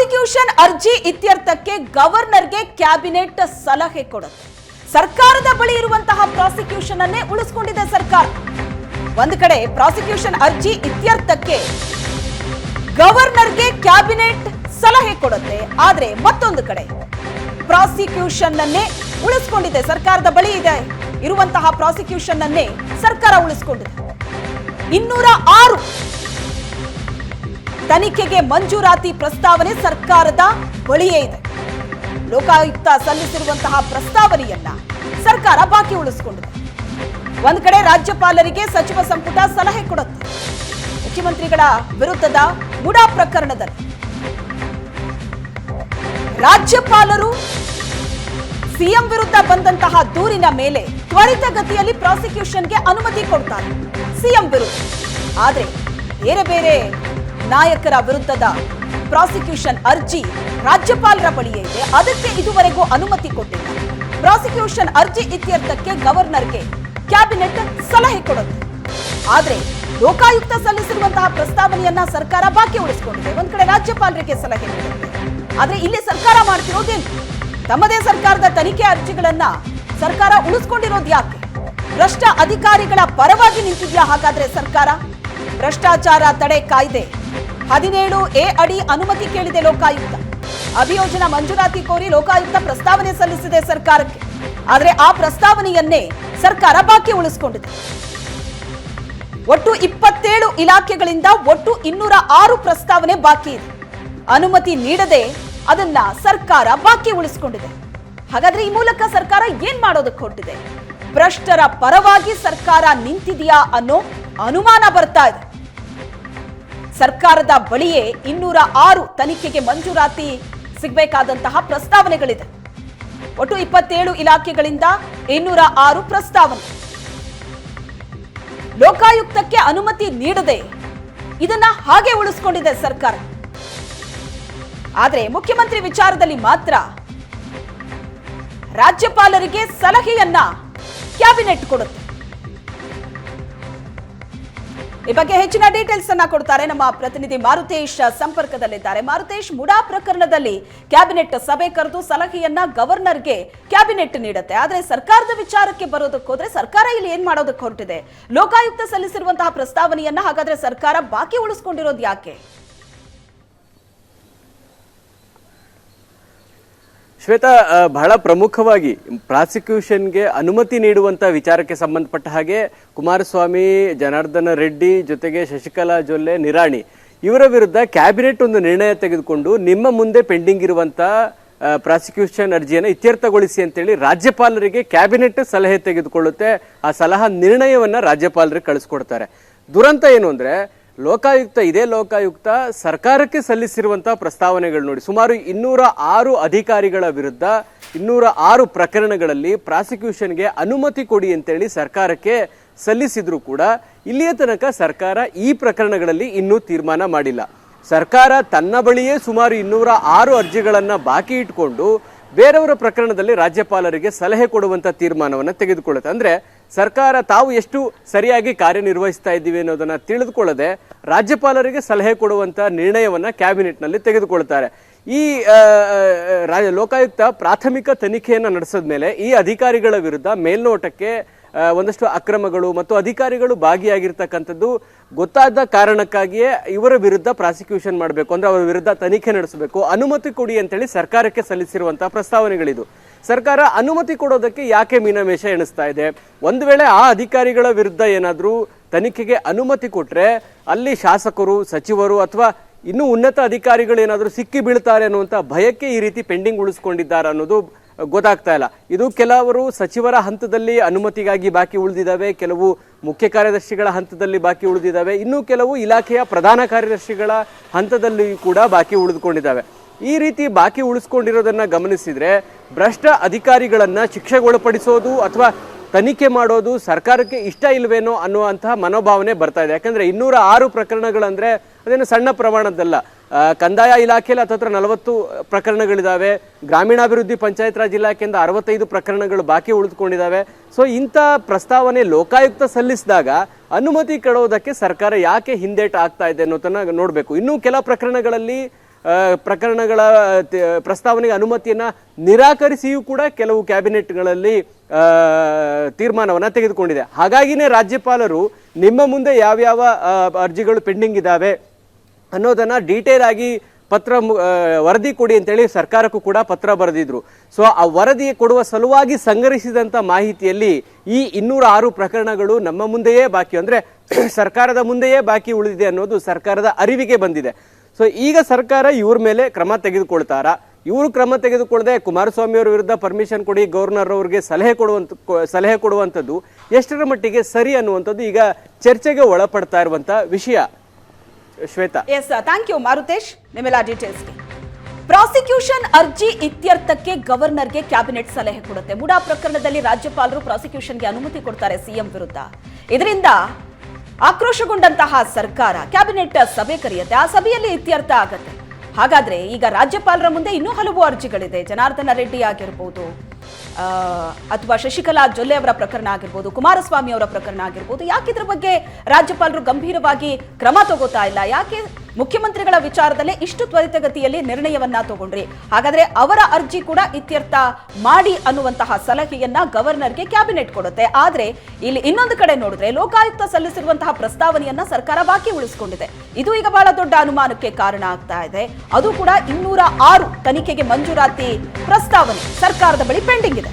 Prosecution ಅರ್ಜಿ ಇತ್ಯರ್ಥಕ್ಕೆ ಗವರ್ನರ್ಗೆ cabinet ಸಲಹೆ ಕೊಡುತ್ತೆ. ಸರ್ಕಾರದ ಬಳಿ ಇರುವಂತಹ ಪ್ರಾಸಿಕ್ಯೂಷನ್ ಅನ್ನೇ ಉಳಿಸ್ಕೊಂಡಿದೆ ಸರ್ಕಾರ. ಒಂದು ಕಡೆ ಪ್ರಾಸಿಕ್ಯೂಷನ್ ಅರ್ಜಿ ಇತ್ಯರ್ಥಕ್ಕೆ ಗವರ್ನರ್ಗೆ ಕ್ಯಾಬಿನೆಟ್ ಸಲಹೆ ಕೊಡುತ್ತೆ. ಆದ್ರೆ ಮತ್ತೊಂದು ಕಡೆ ಪ್ರಾಸಿಕ್ಯೂಷನ್ ಅನ್ನೇ ಉಳಿಸ್ಕೊಂಡಿದೆ. ಸರ್ಕಾರದ ಬಳಿ ಇದೆ. ಇರುವಂತಹ ಪ್ರಾಸಿಕ್ಯೂಷನ್ ಅನ್ನೇ ಸರ್ಕಾರ ಉಳಿಸ್ಕೊಂಡಿದೆ. ಇನ್ನೂರ ಆರು ತನಿಖೆಗೆ ಮಂಜೂರಾತಿ ಪ್ರಸ್ತಾವನೆ ಸರ್ಕಾರದ ಬಳಿಯೇ ಇದೆ. ಲೋಕಾಯುಕ್ತ ಸಲ್ಲಿಸಿರುವಂತಹ ಪ್ರಸ್ತಾವನೆಯನ್ನ ಸರ್ಕಾರ ಬಾಕಿ ಉಳಿಸಿಕೊಂಡಿದೆ. ಒಂದ್ ಕಡೆ ರಾಜ್ಯಪಾಲರಿಗೆ ಸಚಿವ ಸಂಪುಟ ಸಲಹೆ ಕೊಡುತ್ತೆ. ಮುಖ್ಯಮಂತ್ರಿಗಳ ವಿರುದ್ಧದ ಮುಡಾ ಪ್ರಕರಣದಲ್ಲಿ ರಾಜ್ಯಪಾಲರು ಸಿಎಂ ವಿರುದ್ಧ ಬಂದಂತಹ ದೂರಿನ ಮೇಲೆ ತ್ವರಿತಗತಿಯಲ್ಲಿ ಪ್ರಾಸಿಕ್ಯೂಷನ್ಗೆ ಅನುಮತಿ ಕೊಡ್ತಾರೆ ಸಿಎಂ ವಿರುದ್ಧ. ಆದರೆ ಬೇರೆ ಬೇರೆ ನಾಯಕರ ವಿರುದ್ಧದ ಪ್ರಾಸಿಕ್ಯೂಷನ್ ಅರ್ಜಿ ರಾಜ್ಯಪಾಲರ ಬಳಿಯೇ ಇದೆ. ಅದಕ್ಕೆ ಇದುವರೆಗೂ ಅನುಮತಿ ಕೊಟ್ಟಿಲ್ಲ. ಪ್ರಾಸಿಕ್ಯೂಷನ್ ಅರ್ಜಿ ಇತ್ಯರ್ಥಕ್ಕೆ ಗವರ್ನರ್ಗೆ ಕ್ಯಾಬಿನೆಟ್ ಸಲಹೆ ಕೊಡುತ್ತೆ ಆದರೆ ಲೋಕಾಯುಕ್ತ ಸಲ್ಲಿಸಿರುವಂತಹ ಪ್ರಸ್ತಾವನೆಯನ್ನ ಸರ್ಕಾರ ಬಾಕಿ ಉಳಿಸಿಕೊಂಡಿದೆ. ಒಂದ್ ಕಡೆ ರಾಜ್ಯಪಾಲರಿಗೆ ಸಲಹೆ ನೀಡುತ್ತೆ ಆದ್ರೆ ಇಲ್ಲಿ ಸರ್ಕಾರ ಮಾಡ್ತಿರೋದೇನು? ತಮ್ಮದೇ ಸರ್ಕಾರದ ತನಿಖೆ ಅರ್ಜಿಗಳನ್ನ ಸರ್ಕಾರ ಉಳಿಸ್ಕೊಂಡಿರೋದು ಯಾಕೆ? ಭ್ರಷ್ಟ ಅಧಿಕಾರಿಗಳ ಪರವಾಗಿ ನಿಂತಿದ್ಯಾ ಹಾಗಾದ್ರೆ ಸರ್ಕಾರ? ಭ್ರಷ್ಟಾಚಾರ ತಡೆ ಕಾಯ್ದೆ ಹದಿನೇಳು ಎ ಅಡಿ ಅನುಮತಿ ಕೇಳಿದೆ ಲೋಕಾಯುಕ್ತ. ಅಭಿಯೋಜನಾ ಮಂಜೂರಾತಿ ಕೋರಿ ಲೋಕಾಯುಕ್ತ ಪ್ರಸ್ತಾವನೆ ಸಲ್ಲಿಸಿದೆ ಸರ್ಕಾರಕ್ಕೆ. ಆದರೆ ಆ ಪ್ರಸ್ತಾವನೆಯನ್ನೇ ಸರ್ಕಾರ ಬಾಕಿ ಉಳಿಸಿಕೊಂಡಿದೆ. ಒಟ್ಟು ಇಪ್ಪತ್ತೇಳು ಇಲಾಖೆಗಳಿಂದ ಒಟ್ಟು ಇನ್ನೂರ ಆರು ಪ್ರಸ್ತಾವನೆ ಬಾಕಿ ಇದೆ. ಅನುಮತಿ ನೀಡದೆ ಅದನ್ನ ಸರ್ಕಾರ ಬಾಕಿ ಉಳಿಸಿಕೊಂಡಿದೆ. ಹಾಗಾದ್ರೆ ಈ ಮೂಲಕ ಸರ್ಕಾರ ಏನ್ ಮಾಡೋದಕ್ಕೆ ಹೊರಟಿದೆ? ಭ್ರಷ್ಟರ ಪರವಾಗಿ ಸರ್ಕಾರ ನಿಂತಿದೆಯಾ ಅನ್ನೋ ಅನುಮಾನ ಬರ್ತಾ ಇದೆ. ಸರ್ಕಾರದ ಬಳಿಯೇ ಇನ್ನೂರ ಆರು ತನಿಖೆಗೆ ಮಂಜೂರಾತಿ ಸಿಗಬೇಕಾದಂತಹ ಪ್ರಸ್ತಾವನೆಗಳಿದೆ. ಒಟ್ಟು ಇಪ್ಪತ್ತೇಳು ಇಲಾಖೆಗಳಿಂದ ಇನ್ನೂರ ಆರು ಪ್ರಸ್ತಾವನೆ. ಲೋಕಾಯುಕ್ತಕ್ಕೆ ಅನುಮತಿ ನೀಡದೆ ಇದನ್ನ ಹಾಗೆ ಉಳಿಸ್ಕೊಂಡಿದೆ ಸರ್ಕಾರ. ಆದರೆ ಮುಖ್ಯಮಂತ್ರಿ ವಿಚಾರದಲ್ಲಿ ಮಾತ್ರ ರಾಜ್ಯಪಾಲರಿಗೆ ಸಲಹೆಯನ್ನ ಕ್ಯಾಬಿನೆಟ್ ಕೊಡುತ್ತೆ. ಈ ಬಗ್ಗೆ ಹೆಚ್ಚಿನ ಡೀಟೇಲ್ಸ್ ಅನ್ನ ಕೊಡ್ತಾರೆ ನಮ್ಮ ಪ್ರತಿನಿಧಿ ಮಾರುತೇಶ್ ಸಂಪರ್ಕದಲ್ಲಿದ್ದಾರೆ. ಮಾರುತೇಶ್, ಮುಡಾ ಪ್ರಕರಣದಲ್ಲಿ ಕ್ಯಾಬಿನೆಟ್ ಸಭೆ ಕರೆದು ಸಲಹೆಯನ್ನ ಗವರ್ನರ್ಗೆ ಕ್ಯಾಬಿನೆಟ್ ನೀಡುತ್ತೆ. ಆದ್ರೆ ಸರ್ಕಾರದ ವಿಚಾರಕ್ಕೆ ಬರೋದಕ್ಕೆ ಹೋದ್ರೆ ಸರ್ಕಾರ ಇಲ್ಲಿ ಏನ್ ಮಾಡೋದಕ್ಕೆ ಹೊರಟಿದೆ? ಲೋಕಾಯುಕ್ತ ಸಲ್ಲಿಸಿರುವಂತಹ ಪ್ರಸ್ತಾವನೆಯನ್ನ ಹಾಗಾದ್ರೆ ಸರ್ಕಾರ ಬಾಕಿ ಉಳಿಸ್ಕೊಂಡಿರೋದು ಯಾಕೆ? ಶ್ವೇತಾ ಬಹಳ ಪ್ರಮುಖವಾಗಿ ಪ್ರಾಸಿಕ್ಯೂಷನ್ಗೆ ಅನುಮತಿ ನೀಡುವಂತ ವಿಚಾರಕ್ಕೆ ಸಂಬಂಧಪಟ್ಟ ಹಾಗೆ ಕುಮಾರಸ್ವಾಮಿ, ಜನಾರ್ದನ ರೆಡ್ಡಿ ಜೊತೆಗೆ ಶಶಿಕಲಾ ಜೊಲ್ಲೆ, ನಿರಾಣಿ ಇವರ ವಿರುದ್ಧ ಕ್ಯಾಬಿನೆಟ್ ಒಂದು ನಿರ್ಣಯ ತೆಗೆದುಕೊಂಡು ನಿಮ್ಮ ಮುಂದೆ ಪೆಂಡಿಂಗ್ ಇರುವಂತ ಪ್ರಾಸಿಕ್ಯೂಷನ್ ಅರ್ಜಿಯನ್ನು ಇತ್ಯರ್ಥಗೊಳಿಸಿ ಅಂತೇಳಿ ರಾಜ್ಯಪಾಲರಿಗೆ ಕ್ಯಾಬಿನೆಟ್ ಸಲಹೆ ತೆಗೆದುಕೊಳ್ಳುತ್ತೆ. ಆ ಸಲಹಾ ನಿರ್ಣಯವನ್ನ ರಾಜ್ಯಪಾಲರಿಗೆ ಕಳಿಸ್ಕೊಡ್ತಾರೆ. ದುರಂತ ಏನು ಅಂದ್ರೆ ಲೋಕಾಯುಕ್ತ, ಇದೇ ಲೋಕಾಯುಕ್ತ ಸರ್ಕಾರಕ್ಕೆ ಸಲ್ಲಿಸಿರುವಂತಹ ಪ್ರಸ್ತಾವನೆಗಳು ನೋಡಿ. ಸುಮಾರು ಇನ್ನೂರ ಆರು ಅಧಿಕಾರಿಗಳ ವಿರುದ್ಧ, ಇನ್ನೂರ ಆರು ಪ್ರಕರಣಗಳಲ್ಲಿ ಪ್ರಾಸಿಕ್ಯೂಷನ್ಗೆ ಅನುಮತಿ ಕೊಡಿ ಅಂತೇಳಿ ಸರ್ಕಾರಕ್ಕೆ ಸಲ್ಲಿಸಿದ್ರು ಕೂಡ ಇಲ್ಲಿಯ ತನಕ ಸರ್ಕಾರ ಈ ಪ್ರಕರಣಗಳಲ್ಲಿ ಇನ್ನೂ ತೀರ್ಮಾನ ಮಾಡಿಲ್ಲ. ಸರ್ಕಾರ ತನ್ನ ಬಳಿಯೇ ಸುಮಾರು ಇನ್ನೂರ ಆರು ಅರ್ಜಿಗಳನ್ನು ಬಾಕಿ ಇಟ್ಕೊಂಡು ಬೇರೆಯವರ ಪ್ರಕರಣದಲ್ಲಿ ರಾಜ್ಯಪಾಲರಿಗೆ ಸಲಹೆ ಕೊಡುವಂತ ತೀರ್ಮಾನವನ್ನು ತೆಗೆದುಕೊಳ್ಳುತ್ತೆ. ಅಂದ್ರೆ ಸರ್ಕಾರ ತಾವು ಎಷ್ಟು ಸರಿಯಾಗಿ ಕಾರ್ಯನಿರ್ವಹಿಸ್ತಾ ಇದ್ದೀವಿ ಅನ್ನೋದನ್ನು ತಿಳಿದುಕೊಳ್ಳದೆ ರಾಜ್ಯಪಾಲರಿಗೆ ಸಲಹೆ ಕೊಡುವಂಥ ನಿರ್ಣಯವನ್ನು ಕ್ಯಾಬಿನೆಟ್ನಲ್ಲಿ ತೆಗೆದುಕೊಳ್ತಾರೆ. ಈ ಆ, ಲೋಕಾಯುಕ್ತ ಪ್ರಾಥಮಿಕ ತನಿಖೆಯನ್ನು ನಡೆಸಿದ ಮೇಲೆ ಈ ಅಧಿಕಾರಿಗಳ ವಿರುದ್ಧ ಮೇಲ್ನೋಟಕ್ಕೆ ಒಂದಷ್ಟು ಅಕ್ರಮಗಳು ಮತ್ತು ಅಧಿಕಾರಿಗಳು ಭಾಗಿಯಾಗಿರ್ತಕ್ಕಂಥದ್ದು ಗೊತ್ತಾದ ಕಾರಣಕ್ಕಾಗಿಯೇ ಇವರ ವಿರುದ್ಧ ಪ್ರಾಸಿಕ್ಯೂಷನ್ ಮಾಡಬೇಕು. ಅಂದ್ರೆ ಅವರ ವಿರುದ್ಧ ತನಿಖೆ ನಡೆಸಬೇಕು. ಅನುಮತಿ ಕೊಡಿ ಅಂತೇಳಿ ಸರ್ಕಾರಕ್ಕೆ ಸಲ್ಲಿಸಿರುವಂಥ ಪ್ರಸ್ತಾವನೆಗಳಿದು. ಸರ್ಕಾರ ಅನುಮತಿ ಕೊಡೋದಕ್ಕೆ ಯಾಕೆ ಮೀನಮೇಷ ಎಣಿಸ್ತಾ ಇದೆ? ಒಂದು ವೇಳೆ ಆ ಅಧಿಕಾರಿಗಳ ವಿರುದ್ಧ ಏನಾದರೂ ತನಿಖೆಗೆ ಅನುಮತಿ ಕೊಟ್ಟರೆ ಅಲ್ಲಿ ಶಾಸಕರು, ಸಚಿವರು ಅಥವಾ ಇನ್ನೂ ಉನ್ನತ ಅಧಿಕಾರಿಗಳು ಏನಾದರೂ ಸಿಕ್ಕಿ ಬೀಳ್ತಾರೆ ಅನ್ನುವಂಥ ಭಯಕ್ಕೆ ಈ ರೀತಿ ಪೆಂಡಿಂಗ್ ಉಳಿಸ್ಕೊಂಡಿದ್ದಾರೆ ಅನ್ನೋದು ಗೊತ್ತಾಗ್ತಾ ಇಲ್ಲ. ಇದು ಕೆಲವರು ಸಚಿವರ ಹಂತದಲ್ಲಿ ಅನುಮತಿಗಾಗಿ ಬಾಕಿ ಉಳಿದಿದ್ದಾವೆ, ಕೆಲವು ಮುಖ್ಯ ಕಾರ್ಯದರ್ಶಿಗಳ ಹಂತದಲ್ಲಿ ಬಾಕಿ ಉಳಿದಿದ್ದಾವೆ, ಇನ್ನೂ ಕೆಲವು ಇಲಾಖೆಯ ಪ್ರಧಾನ ಕಾರ್ಯದರ್ಶಿಗಳ ಹಂತದಲ್ಲಿ ಕೂಡ ಬಾಕಿ ಉಳಿದುಕೊಂಡಿದ್ದಾವೆ. ಈ ರೀತಿ ಬಾಕಿ ಉಳಿಸ್ಕೊಂಡಿರೋದನ್ನ ಗಮನಿಸಿದ್ರೆ ಭ್ರಷ್ಟ ಅಧಿಕಾರಿಗಳನ್ನ ಶಿಕ್ಷೆಗೊಳಪಡಿಸೋದು ಅಥವಾ ತನಿಖೆ ಮಾಡೋದು ಸರ್ಕಾರಕ್ಕೆ ಇಷ್ಟ ಇಲ್ವೇನೋ ಅನ್ನುವಂತಹ ಮನೋಭಾವನೆ ಬರ್ತಾ ಇದೆ. ಯಾಕಂದ್ರೆ ಇನ್ನೂರ ಆರು ಪ್ರಕರಣಗಳಂದ್ರೆ ಅದೇನು ಸಣ್ಣ ಪ್ರಮಾಣದ್ದಲ್ಲ. ಕಂದಾಯ ಇಲಾಖೆಯಲ್ಲಿ ಹತ್ತತ್ರ ನಲವತ್ತು ಪ್ರಕರಣಗಳಿದ್ದಾವೆ ಗ್ರಾಮೀಣಾಭಿವೃದ್ಧಿ ಪಂಚಾಯತ್ ರಾಜ್ ಇಲಾಖೆಯಿಂದ ಅರವತ್ತೈದು ಪ್ರಕರಣಗಳು ಬಾಕಿ ಉಳಿದುಕೊಂಡಿದ್ದಾವೆ ಸೊ, ಇಂಥ ಪ್ರಸ್ತಾವನೆ ಲೋಕಾಯುಕ್ತ ಸಲ್ಲಿಸಿದಾಗ ಅನುಮತಿ ಕೊಡೋದಕ್ಕೆ ಸರ್ಕಾರ ಯಾಕೆ ಹಿಂದೇಟು ಆಗ್ತಾ ಇದೆ ಅನ್ನೋದನ್ನ ನೋಡಬೇಕು. ಇನ್ನೂ ಕೆಲ ಪ್ರಕರಣಗಳಲ್ಲಿ ಪ್ರಕರಣಗಳ ಪ್ರಸ್ತಾವನೆಗೆ ಅನುಮತಿಯನ್ನು ನಿರಾಕರಿಸಿಯೂ ಕೂಡ ಕೆಲವು ಕ್ಯಾಬಿನೆಟ್ಗಳಲ್ಲಿ ತೀರ್ಮಾನವನ್ನು ತೆಗೆದುಕೊಂಡಿದೆ. ಹಾಗಾಗಿನೇ ರಾಜ್ಯಪಾಲರು ನಿಮ್ಮ ಮುಂದೆ ಯಾವ್ಯಾವ ಅರ್ಜಿಗಳು ಪೆಂಡಿಂಗ್ ಇದ್ದಾವೆ ಅನ್ನೋದನ್ನು ಡೀಟೇಲ್ ಆಗಿ ಪತ್ರ ವರದಿ ಕೊಡಿ ಅಂತೇಳಿ ಸರ್ಕಾರಕ್ಕೂ ಕೂಡ ಪತ್ರ ಬರೆದಿದ್ರು. ಸೊ, ಆ ವರದಿ ಕೊಡುವ ಸಲುವಾಗಿ ಸಂಗ್ರಹಿಸಿದಂಥ ಮಾಹಿತಿಯಲ್ಲಿ ಈ ಇನ್ನೂರ ಆರು ಪ್ರಕರಣಗಳು ನಮ್ಮ ಮುಂದೆಯೇ ಬಾಕಿ ಅಂದರೆ, ಸರ್ಕಾರದ ಮುಂದೆಯೇ ಬಾಕಿ ಉಳಿದಿದೆ ಅನ್ನೋದು ಸರ್ಕಾರದ ಅರಿವಿಗೆ ಬಂದಿದೆ. ಸೊ ಈಗ ಸರ್ಕಾರ ಇವ್ರ ಮೇಲೆ ಕ್ರಮ ತೆಗೆದುಕೊಳ್ತಾರ. ಇವರು ಕ್ರಮ ತೆಗೆದುಕೊಳ್ಳದೆ ಕುಮಾರಸ್ವಾಮಿ ಅವರ ವಿರುದ್ಧ ಪರ್ಮಿಷನ್ ಕೊಡಿ ಗವರ್ನರ್ ಅವರಿಗೆ ಸಲಹೆ ಕೊಡುವಂತ ಸಲಹೆ ಕೊಡುವಂಥದ್ದು ಎಷ್ಟರ ಮಟ್ಟಿಗೆ ಸರಿ ಅನ್ನುವಂಥದ್ದು ಈಗ ಚರ್ಚೆಗೆ ಒಳಪಡ್ತಾ ಇರುವಂತ ವಿಷಯ. Shweta. Yes thank you Maruthesh. ನಿಮ್ಮೆಲ್ಲ ಡೀಟೇಲ್ಸ್ಗೆ ಪ್ರಾಸಿಕ್ಯೂಷನ್ ಅರ್ಜಿ ಇತ್ಯರ್ಥಕ್ಕೆ ಗವರ್ನರ್ಗೆ ಕ್ಯಾಬಿನೆಟ್ ಸಲಹೆ ಕೊಡುತ್ತೆ. ಮುಡಾ ಪ್ರಕರಣದಲ್ಲಿ ರಾಜ್ಯಪಾಲರು ಪ್ರಾಸಿಕ್ಯೂಷನ್ಗೆ ಅನುಮತಿ ಕೊಡ್ತಾರೆ ಸಿಎಂ ವಿರುದ್ಧ. ಇದರಿಂದ ಆಕ್ರೋಶಗೊಂಡಂತಹ ಸರ್ಕಾರ ಕ್ಯಾಬಿನೆಟ್ ಸಭೆ ಕರೆಯುತ್ತೆ. ಆ ಸಭೆಯಲ್ಲಿ ಇತ್ಯರ್ಥ ಆಗತ್ತೆ. ಹಾಗಾದ್ರೆ ಈಗ ರಾಜ್ಯಪಾಲರ ಮುಂದೆ ಇನ್ನೂ ಹಲವು ಅರ್ಜಿಗಳಿದೆ. ಜನಾರ್ದನ ರೆಡ್ಡಿ ಆಗಿರ್ಬೋದು ಅಥವಾ ಶಶಿಕಲಾ ಜೊಲ್ಲೆ ಅವರ ಪ್ರಕರಣ ಆಗಿರ್ಬೋದು, ಕುಮಾರಸ್ವಾಮಿ ಅವರ ಪ್ರಕರಣ ಆಗಿರ್ಬೋದು, ಯಾಕೆ ಇದ್ರ ಬಗ್ಗೆ ರಾಜ್ಯಪಾಲರು ಗಂಭೀರವಾಗಿ ಕ್ರಮ ತಗೋತಾ ಇಲ್ಲ? ಯಾಕೆ ಮುಖ್ಯಮಂತ್ರಿಗಳ ವಿಚಾರದಲ್ಲೇ ಇಷ್ಟು ತ್ವರಿತಗತಿಯಲ್ಲಿ ನಿರ್ಣಯವನ್ನ ತಗೊಂಡ್ರಿ. ಹಾಗಾದ್ರೆ ಅವರ ಅರ್ಜಿ ಕೂಡ ಇತ್ಯರ್ಥ ಮಾಡಿ ಅನ್ನುವಂತಹ ಸಲಹೆಯನ್ನ ಗವರ್ನರ್ಗೆ ಕ್ಯಾಬಿನೆಟ್ ಕೊಡುತ್ತೆ. ಆದ್ರೆ ಇಲ್ಲಿ ಇನ್ನೊಂದು ಕಡೆ ನೋಡಿದ್ರೆ ಲೋಕಾಯುಕ್ತ ಸಲ್ಲಿಸಿರುವಂತಹ ಪ್ರಸ್ತಾವನೆಯನ್ನ ಸರ್ಕಾರ ಬಾಕಿ ಉಳಿಸಿಕೊಂಡಿದೆ. ಇದು ಈಗ ಬಹಳ ದೊಡ್ಡ ಅನುಮಾನಕ್ಕೆ ಕಾರಣ ಆಗ್ತಾ ಇದೆ. ಅದು ಕೂಡ ಇನ್ನೂರ ಆರು ತನಿಖೆಗೆ ಮಂಜೂರಾತಿ ಪ್ರಸ್ತಾವನೆ ಸರ್ಕಾರದ ಬಳಿ ಪೆಂಡಿಂಗ್ ಇದೆ.